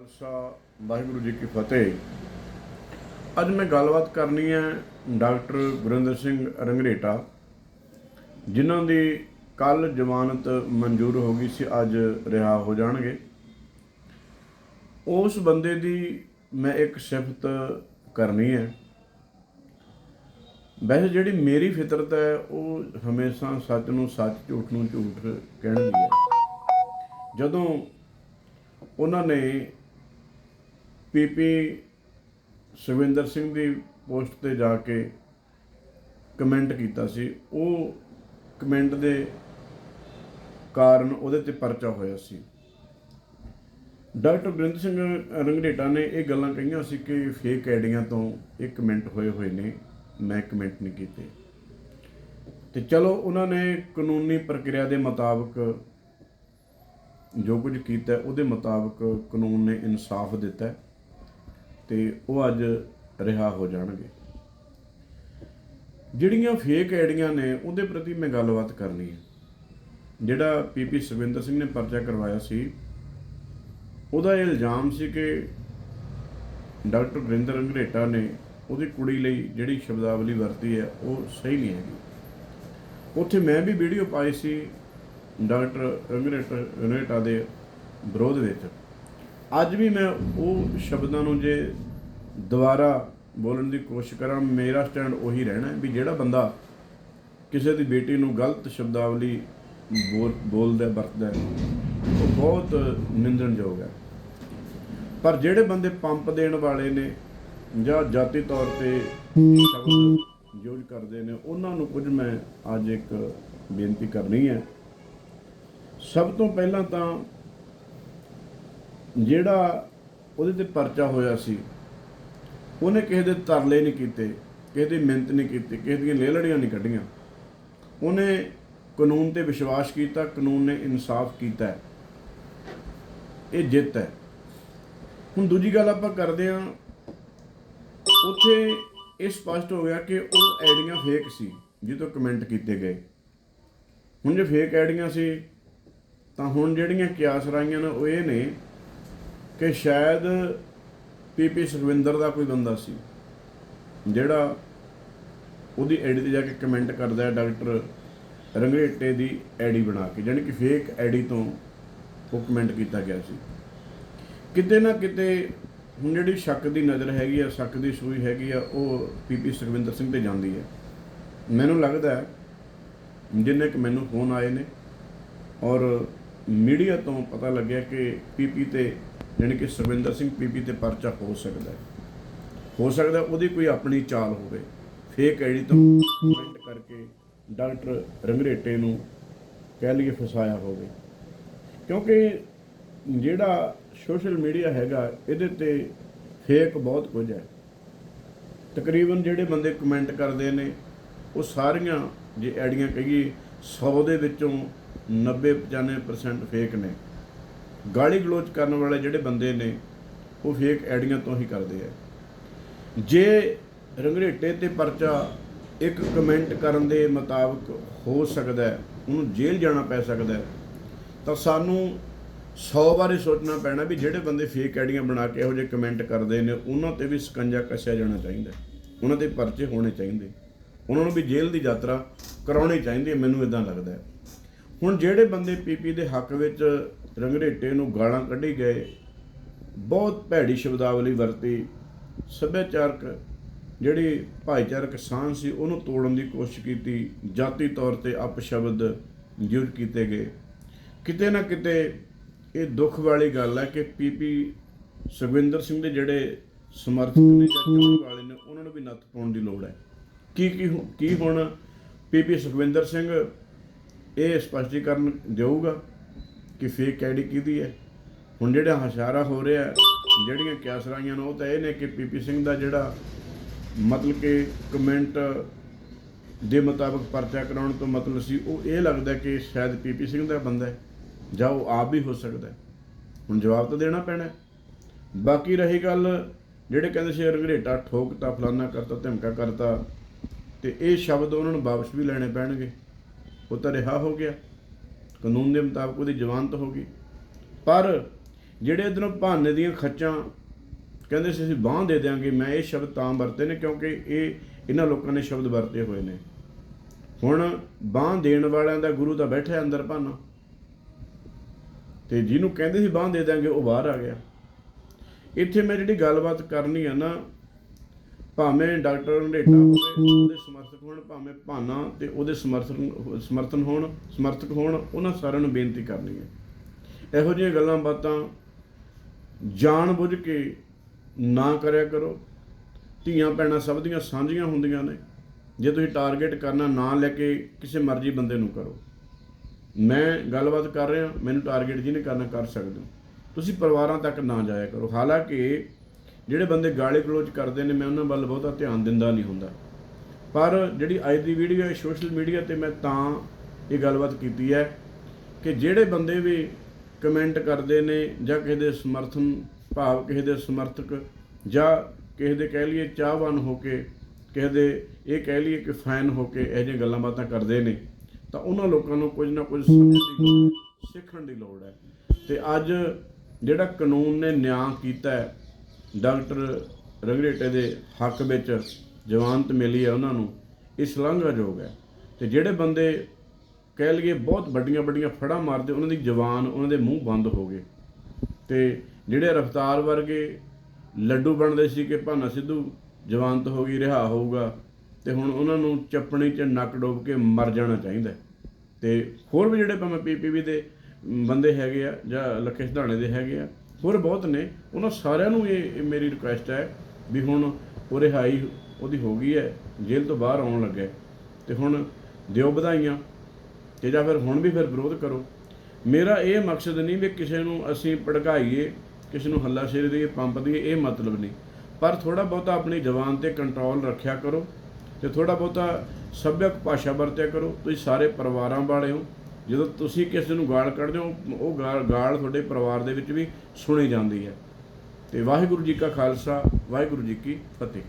ਖਾਲਸਾ, ਵਾਹਿਗੁਰੂ ਜੀ ਕੀ ਫਤਿਹ। ਅੱਜ ਮੈਂ ਗੱਲਬਾਤ ਕਰਨੀ ਹੈ ਡਾਕਟਰ ਗੁਰਿੰਦਰ ਸਿੰਘ ਰੰਗਰੇਟਾ, ਜਿਨ੍ਹਾਂ ਦੀ ਕੱਲ ਜ਼ਮਾਨਤ ਮਨਜ਼ੂਰ ਹੋ ਗਈ ਸੀ, ਅੱਜ ਰਿਹਾ ਹੋ ਜਾਣਗੇ। ਉਸ ਬੰਦੇ ਦੀ ਮੈਂ ਇੱਕ ਸਿਫਤ ਕਰਨੀ ਹੈ। ਵੈਸੇ ਜਿਹੜੀ ਮੇਰੀ ਫਿਤਰਤ ਹੈ, ਉਹ ਹਮੇਸ਼ਾ ਸੱਚ ਨੂੰ ਸੱਚ, ਝੂਠ ਨੂੰ ਝੂਠ ਕਹਿਣ ਦੀ ਹੈ। ਜਦੋਂ ਉਹਨਾਂ ਨੇ ਪੀਪੀ ਸੁਖਵਿੰਦਰ ਸਿੰਘ ਦੀ ਪੋਸਟ ਤੇ ਜਾ ਕੇ ਕਮੈਂਟ ਕੀਤਾ ਸੀ। ਉਹ ਕਮੈਂਟ ਦੇ ਕਾਰਨ ਉਹਦੇ ਤੇ ਪਰਚਾ ਹੋਇਆ ਸੀ। ਡਾਕਟਰ ਗੁਰਿੰਦਰ ਸਿੰਘ ਰੰਗਰੇਟਾ ਨੇ ਇਹ ਗੱਲਾਂ ਕਹੀਆਂ ਸੀ ਕਿ ਫੇਕ ਆਈਡੀਆਂ ਤੋਂ ਇਹ ਕਮੈਂਟ ਹੋਏ ਹੋਏ ਨੇ। ਮੈਂ ਕਮੈਂਟ ਨਹੀਂ ਕੀਤੇ। ਤੇ ਚਲੋ, ਉਹਨਾਂ ਨੇ ਕਾਨੂੰਨੀ ਪ੍ਰਕਿਰਿਆ ਦੇ ਮੁਤਾਬਕ ਜੋ ਕੁਝ ਕੀਤਾ, ਉਹਦੇ ਮੁਤਾਬਕ ਕਾਨੂੰਨ ਨੇ ਇਨਸਾਫ ਦਿੱਤਾ। ਤੇ ਉਹ ਅੱਜ ਰਿਹਾ ਹੋ ਜਾਣਗੇ। ਜਿਹੜੀਆਂ ਫੇਕ ਐਡੀਆਂ ਨੇ, ਉਹਦੇ ਪ੍ਰਤੀ ਮੈਂ ਗੱਲਬਾਤ ਕਰਨੀ ਹੈ। ਜਿਹੜਾ ਪੀਪੀ ਸੁਖਵਿੰਦਰ ਸਿੰਘ ਨੇ ਪਰਚਾ ਕਰਵਾਇਆ ਸੀ, ਉਹਦਾ ਇਹ ਇਲਜ਼ਾਮ ਸੀ ਕਿ ਡਾਕਟਰ ਗੁਰਿੰਦਰ ਅੰਗਰੇਟਾ ਨੇ ਉਹਦੀ ਕੁੜੀ ਲਈ ਜਿਹੜੀ ਸ਼ਬਦਾਵਲੀ ਵਰਤੀ ਹੈ, ਉਹ ਸਹੀ ਨਹੀਂ ਹੈਗੀ। ਉੱਥੇ ਮੈਂ ਵੀ ਵੀਡੀਓ ਪਾਈ ਸੀ ਡਾਕਟਰ ਰੰਗਰੇਟਾ ਰੰਗਰੇਟਾ ਦੇ ਵਿਰੋਧ ਵਿੱਚ। ਅੱਜ ਵੀ ਮੈਂ ਉਹ ਸ਼ਬਦਾਂ ਨੂੰ ਜੇ ਦੁਬਾਰਾ ਬੋਲਣ ਦੀ ਕੋਸ਼ਿਸ਼ ਕਰਾਂ, ਮੇਰਾ ਸਟੈਂਡ ਉਹੀ ਰਹਿਣਾ ਵੀ ਜਿਹੜਾ ਬੰਦਾ ਕਿਸੇ ਦੀ ਬੇਟੀ ਨੂੰ ਗਲਤ ਸ਼ਬਦਾਵਲੀ ਬੋਲ, ਬੋਲਦਾ, ਵਰਤਦਾ ਉਹ ਬਹੁਤ ਨਿੰਦਣਯੋਗ ਹੈ। ਪਰ ਜਿਹੜੇ ਬੰਦੇ ਪੰਪ ਦੇਣ ਵਾਲੇ ਨੇ ਜਾਂ ਜਾਤੀ ਤੌਰ ਤੇ ਸ਼ਬਦ ਯੂਜ਼ ਕਰਦੇ ਨੇ, ਉਹਨਾਂ ਨੂੰ ਕੁਝ ਮੈਂ ਅੱਜ ਇੱਕ ਬੇਨਤੀ ਕਰਨੀ ਹੈ। ਸਭ ਤੋਂ ਪਹਿਲਾਂ ਤਾਂ ਜਿਹੜਾ ਉਹਦੇ ਤੇ ਪਰਚਾ ਹੋਇਆ ਸੀ, ਉਹਨੇ ਕਿਸੇ ਦੇ ਤਰਲੇ ਨਹੀਂ ਕੀਤੇ, ਕਿਸੇ ਦੀ ਮਿਹਨਤ ਨਹੀਂ ਕੀਤੀ, ਕਿਸੇ ਦੀਆਂ ਲੇਲੜੀਆਂ ਨਹੀਂ ਕੱਢੀਆਂ। ਉਹਨੇ ਕਾਨੂੰਨ ਤੇ ਵਿਸ਼ਵਾਸ ਕੀਤਾ, ਕਾਨੂੰਨ ਨੇ ਇਨਸਾਫ ਕੀਤਾ ਇਹ ਜਿੱਤ ਹੈ। ਹੁਣ ਦੂਜੀ ਗੱਲ ਆਪਾਂ ਕਰਦੇ ਹਾਂ, ਉੱਥੇ ਇਹ ਸਪਸ਼ਟ ਹੋ ਗਿਆ ਕਿ ਉਹ ਐਡੀਆਂ ਫੇਕ ਸੀ ਜਿੱਦੋਂ ਕਮੈਂਟ ਕੀਤੇ ਗਏ। ਹੁਣ ਜੇ ਫੇਕ ਐਡੀਆਂ ਸੀ, ਤਾਂ ਹੁਣ ਜਿਹੜੀਆਂ ਕਿਆਸ ਰਾਈਆਂ ਨੇ, ਉਹ ਇਹ ਨੇ ਕਿ ਸ਼ਾਇਦ ਪੀਪੀ ਸੁਖਵਿੰਦਰ ਦਾ ਕੋਈ ਬੰਦਾ ਸੀ, ਜਿਹੜਾ ਉਹਦੀ ਐਡੀ ਤੇ ਜਾ ਕੇ ਕਮੈਂਟ ਕਰਦਾ ਹੈ ਡਾਕਟਰ ਰੰਗਰੇਟੇ ਦੀ ਐਡੀ ਬਣਾ ਕੇ ਯਾਨੀ ਕਿ ਫੇਕ ਐਡੀ ਤੋਂ ਉਹ ਕਮੈਂਟ ਕੀਤਾ ਗਿਆ ਸੀ। ਕਿਤੇ ਨਾ ਕਿਤੇ ਹੁਣ ਜਿਹੜੀ ਸ਼ੱਕ ਦੀ ਨਜ਼ਰ ਹੈਗੀ ਆ, ਸ਼ੱਕ ਦੀ ਸੂਈ ਹੈਗੀ ਆ, ਉਹ ਪੀਪੀ ਸੁਖਵਿੰਦਰ ਸਿੰਘ ਤੇ ਜਾਂਦੀ ਹੈ। ਮੈਨੂੰ ਲੱਗਦਾ ਹੈ, ਜਿੰਨੇ ਕਿ ਮੈਨੂੰ ਫੋਨ ਆਏ ਨੇ ਔਰ ਮੀਡੀਆ ਤੋਂ ਪਤਾ ਲੱਗਿਆ ਕਿ ਪੀਪੀ ਤੇ ਯਾਨੀ ਕਿ ਸੁਖਵਿੰਦਰ ਸਿੰਘ ਪੀਪੀ ਤੇ ਪਰਚਾ ਹੋ ਸਕਦਾ ਹੈ। ਹੋ ਸਕਦਾ ਉਹਦੀ ਕੋਈ ਆਪਣੀ ਚਾਲ ਹੋਵੇ। ਫੇਕ ਆਈਡੀ ਤੋਂ ਕਮੈਂਟ ਕਰਕੇ ਡਾਕਟਰ ਰੰਗਰੇਟੇ ਨੂੰ ਕਹਿ ਲਈਏ ਫਸਾਇਆ ਹੋਵੇ। ਕਿਉਂਕਿ ਜਿਹੜਾ ਸੋਸ਼ਲ ਮੀਡੀਆ ਹੈਗਾ, ਇਹਦੇ ਤੇ ਫੇਕ ਬਹੁਤ ਕੁਝ ਹੈ। ਤਕਰੀਬਨ ਜਿਹੜੇ ਬੰਦੇ ਕਮੈਂਟ ਕਰਦੇ ਨੇ, ਉਹ ਸਾਰੀਆਂ ਜੇ ਆਈਡੀਆਂ ਕਹੀਏ 100 ਦੇ ਵਿੱਚੋਂ 90 95% ਫੇਕ ਨੇ। ਗਾਲੀ ਗਲੋਚ ਕਰਨ ਵਾਲੇ ਜਿਹੜੇ ਬੰਦੇ ਨੇ, ਉਹ ਫੇਕ ਐਡੀਆਂ ਤੋਂ ਹੀ ਕਰਦੇ ਆ। ਜੇ ਰੰਗਰੇਟੇ ਤੇ ਪਰਚਾ ਇੱਕ ਕਮੈਂਟ ਕਰਨ ਦੇ ਮੁਤਾਬਕ ਹੋ ਸਕਦਾ ਹੈ, ਉਹਨੂੰ ਜੇਲ੍ਹ ਜਾਣਾ ਪੈ ਸਕਦਾ ਹੈ, ਤਾਂ ਸਾਨੂੰ 100 ਵਾਰੀ ਸੋਚਣਾ ਪੈਣਾ ਵੀ ਜਿਹੜੇ ਬੰਦੇ ਫੇਕ ਐਡੀਆਂ ਬਣਾ ਕੇ ਇਹੋ ਜਿਹੇ ਕਮੈਂਟ ਕਰਦੇ ਨੇ, ਉਹਨਾਂ ਤੇ ਵੀ ਸਕੰਜਾ ਕੱਸਿਆ ਜਾਣਾ ਚਾਹੀਦਾ ਉਹਨਾਂ ਤੇ ਪਰਚੇ ਹੋਣੇ ਚਾਹੀਦੇ। ਉਹਨਾਂ ਨੂੰ ਵੀ ਜੇਲ੍ਹ ਦੀ ਯਾਤਰਾ ਕਰਾਉਣੀ ਚਾਹੀਦੀ ਹੈ, ਮੈਨੂੰ ਇਦਾਂ ਲੱਗਦਾ ਹੈ। ਹੁਣ ਜਿਹੜੇ ਬੰਦੇ ਪੀਪੀ ਦੇ ਹੱਕ ਵਿੱਚ ਰੰਗਰੇਟੇ ਨੂੰ ਗਾਲਾਂ ਕੱਢੀ ਗਏ, ਬਹੁਤ ਭੈੜੀ ਸ਼ਬਦਾਵਲੀ ਵਰਤੀ, ਸੱਭਿਆਚਾਰਕ ਜਿਹੜੀ ਭਾਈਚਾਰਕ ਸਾਂਝ ਸੀ ਉਹਨੂੰ ਤੋੜਨ ਦੀ ਕੋਸ਼ਿਸ਼ ਕੀਤੀ, ਜਾਤੀ ਤੌਰ ਤੇ ਅਪਸ਼ਬਦ ਯੂਜ਼ ਕੀਤੇ ਗਏ। ਕਿਤੇ ਨਾ ਕਿਤੇ ਇਹ ਦੁੱਖ ਵਾਲੀ ਗੱਲ ਹੈ ਕਿ ਪੀਪੀ ਸੁਖਵਿੰਦਰ ਸਿੰਘ ਦੇ ਜਿਹੜੇ ਸਮਰਥਕ ਨੇ ਜਾਂ ਚੋਣ ਵਾਲੇ ਨੇ, ਉਹਨਾਂ ਨੂੰ ਵੀ ਨੱਥ ਪਾਉਣ ਦੀ ਲੋੜ ਹੈ। ਕੀ ਕੀ ਹੁ- ਕੀ ਹੁਣ ਪੀਪੀ ਸੁਖਵਿੰਦਰ ਸਿੰਘ ਇਹ ਸਪਸ਼ਟੀਕਰਨ ਦੇਊਗਾ ਕਿ ਫੇਕ ਆਈਡੀ ਕਿਹਦੀ ਹੈ? ਹੁਣ ਜਿਹੜਾ ਹਸ਼ਾਰਾ ਹੋ ਰਿਹਾ ਜਿਹੜੀਆਂ ਕਿਆਸਰਾਈਆਂ ਨੇ, ਉਹ ਤਾਂ ਇਹ ਨੇ ਕਿ ਪੀਪੀ ਸਿੰਘ ਦਾ ਜਿਹੜਾ ਮਤਲਬ ਕਿ ਕਮੈਂਟ ਦੇ ਮੁਤਾਬਕ ਪਰਚਾ ਕਰਾਉਣ ਤੋਂ ਮਤਲਬ ਸੀ, ਉਹ ਇਹ ਲੱਗਦਾ ਕਿ ਸ਼ਾਇਦ ਪੀਪੀ ਸਿੰਘ ਦਾ ਬੰਦਾ ਹੈ, ਜਾਂ ਉਹ ਆਪ ਵੀ ਹੋ ਸਕਦਾ ਹੁਣ ਜਵਾਬ ਤਾਂ ਦੇਣਾ ਪੈਣਾ ਬਾਕੀ ਰਹੀ ਗੱਲ, ਜਿਹੜੇ ਕਹਿੰਦੇ ਸੀ ਰਗਰੇਟਾ ਠੋਕਤਾ, ਫਲਾਨਾ ਕਰਤਾ, ਧਮਕਾ ਕਰਤਾ, ਤੇ ਇਹ ਸ਼ਬਦ ਉਹਨਾਂ ਨੂੰ ਵਾਪਸ ਵੀ ਲੈਣੇ ਪੈਣਗੇ। ਉਹ ਤਾਂ ਰਿਹਾ ਹੋ ਗਿਆ। ਕਾਨੂੰਨ ਦੇ ਮੁਤਾਬਕ ਉਹਦੀ ਜ਼ਮਾਨਤ ਹੋ ਗਈ। ਪਰ ਜਿਹੜੇ ਇਧਰੋਂ ਭਾਨੇ ਦੀਆਂ ਖੱਚਾਂ ਕਹਿੰਦੇ ਸੀ, ਅਸੀਂ ਬਾਂਹ ਦੇ ਦਿਆਂਗੇ, ਮੈਂ ਇਹ ਸ਼ਬਦ ਤਾਂ ਵਰਤੇ ਨੇ ਕਿਉਂਕਿ ਇਹ ਇਹਨਾਂ ਲੋਕਾਂ ਨੇ ਸ਼ਬਦ ਵਰਤੇ ਹੋਏ ਨੇ। ਹੁਣ ਬਾਂਹ ਦੇਣ ਵਾਲਿਆਂ ਦਾ ਗੁਰੂ ਤਾਂ ਬੈਠਾ ਅੰਦਰ ਭਾਨਾ। ਤੇ ਜਿਹਨੂੰ ਕਹਿੰਦੇ ਸੀ ਬਾਂਹ ਦੇ ਦਾਂਗੇ ਉਹ ਬਾਹਰ ਆ ਗਿਆ। ਇੱਥੇ ਮੈਂ ਜਿਹੜੀ ਗੱਲਬਾਤ ਕਰਨੀ ਆ ਨਾ ਭਾਵੇਂ ਡਾਕਟਰ ਰੰਡੇਟਾ ਹੋਵੇ ਉਹਦੇ ਸਮਰਥਕ ਹੋਣ ਭਾਵੇਂ ਭਾਨਾ ਤੇ ਉਹਦੇ ਸਮਰਥਨ ਸਮਰਥਨ ਹੋਣ ਸਮਰਥਕ ਹੋਣ ਉਹਨਾਂ ਸਾਰਿਆਂ ਨੂੰ ਬੇਨਤੀ ਕਰਨੀ ਹੈ। ਇਹੋ ਜਿਹੀਆਂ ਗੱਲਾਂ ਬਾਤਾਂ ਜਾਣ ਬੁੱਝ ਕੇ ਨਾ ਕਰਿਆ ਕਰੋ। ਧੀਆਂ ਭੈਣਾਂ ਸਭ ਦੀਆਂ ਸਾਂਝੀਆਂ ਹੁੰਦੀਆਂ ਨੇ। ਜੇ ਤੁਸੀਂ ਟਾਰਗੇਟ ਕਰਨਾ ਨਾ ਲੈ ਕੇ ਕਿਸੇ ਮਰਜ਼ੀ ਬੰਦੇ ਨੂੰ ਕਰੋ। ਮੈਂ ਗੱਲਬਾਤ ਕਰ ਰਿਹਾ ਮੈਨੂੰ ਟਾਰਗੇਟ ਜਿਹਨੇ ਕਰਨਾ ਕਰ ਸਕਦੇ ਹੋ। ਤੁਸੀਂ ਪਰਿਵਾਰਾਂ ਤੱਕ ਨਾ ਜਾਇਆ ਕਰੋ। ਹਾਲਾਂਕਿ ਜਿਹੜੇ ਬੰਦੇ ਗਾਲੀ ਗਲੋਚ ਕਰਦੇ ਨੇ, ਮੈਂ ਉਹਨਾਂ ਵੱਲ ਬਹੁਤਾ ਧਿਆਨ ਦਿੰਦਾ ਨਹੀਂ ਹੁੰਦਾ। ਪਰ ਜਿਹੜੀ ਅੱਜ ਦੀ ਵੀਡੀਓ ਹੈ ਸੋਸ਼ਲ ਮੀਡੀਆ ਤੇ ਮੈਂ ਤਾਂ ਇਹ ਗੱਲਬਾਤ ਕੀਤੀ ਹੈ ਕਿ ਜਿਹੜੇ ਬੰਦੇ ਵੀ ਕਮੈਂਟ ਕਰਦੇ ਨੇ ਜਾਂ ਕਿਸੇ ਦੇ ਸਮਰਥਨ ਭਾਵ, ਕਿਸੇ ਦੇ ਸਮਰਥਕ ਜਾਂ ਕਿਸੇ ਦੇ ਕਹਿ ਲਈਏ ਚਾਹਵਾਨ ਹੋ ਕੇ, ਕਿਸੇ ਦੇ ਇਹ ਕਹਿ ਲਈਏ ਕਿ ਫੈਨ ਹੋ ਕੇ ਇਹ ਜਿਹੀਆਂ ਗੱਲਾਂ ਬਾਤਾਂ ਕਰਦੇ ਨੇ, ਤਾਂ ਉਹਨਾਂ ਲੋਕਾਂ ਨੂੰ ਕੁਝ ਨਾ ਕੁਝ ਸਿੱਖਣ ਦੀ ਲੋੜ ਹੈ। ਤੇ ਅੱਜ ਜਿਹੜਾ ਕਾਨੂੰਨ ਨੇ ਨਿਆਂ ਕੀਤਾ ਹੈ ਡਾਕਟਰ ਰੰਗਰੇਟੇ ਦੇ ਹੱਕ ਵਿੱਚ ਜਵਾਨਤ ਮਿਲੀ ਹੈ ਉਹਨਾਂ ਨੂੰ, ਇਹ ਸ਼ਲਾਘਾਯੋਗ ਹੈ ਤੇ ਜਿਹੜੇ ਬੰਦੇ ਕਹਿ ਲਈਏ ਬਹੁਤ ਵੱਡੀਆਂ ਵੱਡੀਆਂ ਫੜਾਂ ਮਾਰਦੇ, ਉਹਨਾਂ ਦੀ ਜਵਾਨ, ਉਹਨਾਂ ਦੇ ਮੂੰਹ ਬੰਦ ਹੋ ਗਏ ਤੇ ਜਿਹੜੇ ਰਫਤਾਰ ਵਰਗੇ ਲੱਡੂ ਬਣਦੇ ਸੀ ਕਿ ਭਾਨਾ ਸਿੱਧੂ ਜਵਾਨਤ ਹੋ ਗਈ, ਰਿਹਾ ਹੋਊਗਾ, ਤੇ ਹੁਣ ਉਹਨਾਂ ਨੂੰ ਚੱਪਣੀ 'ਚ ਨੱਕ ਡੋਬ ਕੇ ਮਰ ਜਾਣਾ ਚਾਹੀਦਾ ਹੈ। ਤੇ ਹੋਰ ਵੀ ਜਿਹੜੇ ਭਾਵੇਂ ਪੀਪੀਵੀ ਦੇ ਬੰਦੇ ਹੈਗੇ ਆ ਜਾਂ ਲੱਖੇ ਸਿਧਾਣੇ ਦੇ ਹੈਗੇ ਆ ਹੋਰ ਬਹੁਤ ਨੇ। ਉਹਨਾਂ ਸਾਰਿਆਂ ਨੂੰ ਇਹ ਮੇਰੀ ਰਿਕੁਐਸਟ ਹੈ ਵੀ ਹੁਣ ਉਹ ਰਿਹਾਈ ਉਹਦੀ ਹੋ ਗਈ ਹੈ, ਜੇਲ੍ਹ ਤੋਂ ਬਾਹਰ ਆਉਣ ਲੱਗਾ। ਹੈ। ਤੇ ਹੁਣ ਦਿਓ ਵਧਾਈਆਂ ਤੇ ਜਾਂ ਫਿਰ ਹੁਣ ਵੀ ਫਿਰ ਵਿਰੋਧ ਕਰੋ। ਮੇਰਾ ਇਹ ਮਕਸਦ ਨਹੀਂ ਵੀ ਕਿਸੇ ਨੂੰ ਅਸੀਂ ਭੜਕਾਈਏ, ਕਿਸੇ ਨੂੰ ਹੱਲਾ ਸ਼ੇਰੀ ਦੇਈਏ, ਪੰਪ ਦੇਈਏ, ਇਹ ਮਤਲਬ ਨਹੀਂ। ਪਰ ਥੋੜਾ ਬਹੁਤਾ ਆਪਣੀ ਜ਼ਬਾਨ ਤੇ ਕੰਟਰੋਲ ਰੱਖਿਆ ਕਰੋ ਤੇ ਥੋੜਾ ਬਹੁਤਾ ਸੱਭਿਅਕ ਭਾਸ਼ਾ ਵਰਤਿਆ ਕਰੋ। ਤੁਸੀਂ ਸਾਰੇ ਪਰਿਵਾਰਾਂ ਵਾਲੇ ਹੋ। ਜਦੋਂ ਤੁਸੀਂ ਕਿਸੇ ਨੂੰ ਗਾਲ ਕੱਢਦੇ ਹੋ, ਉਹ ਗਾਲ ਗਾਲ ਤੁਹਾਡੇ ਪਰਿਵਾਰ ਦੇ ਵਿੱਚ ਵੀ ਸੁਣੀ ਜਾਂਦੀ ਹੈ। ਤੇ ਵਾਹਿਗੁਰੂ ਜੀ ਕਾ ਖਾਲਸਾ, ਵਾਹਿਗੁਰੂ ਜੀ ਕੀ ਫਤਿਹ।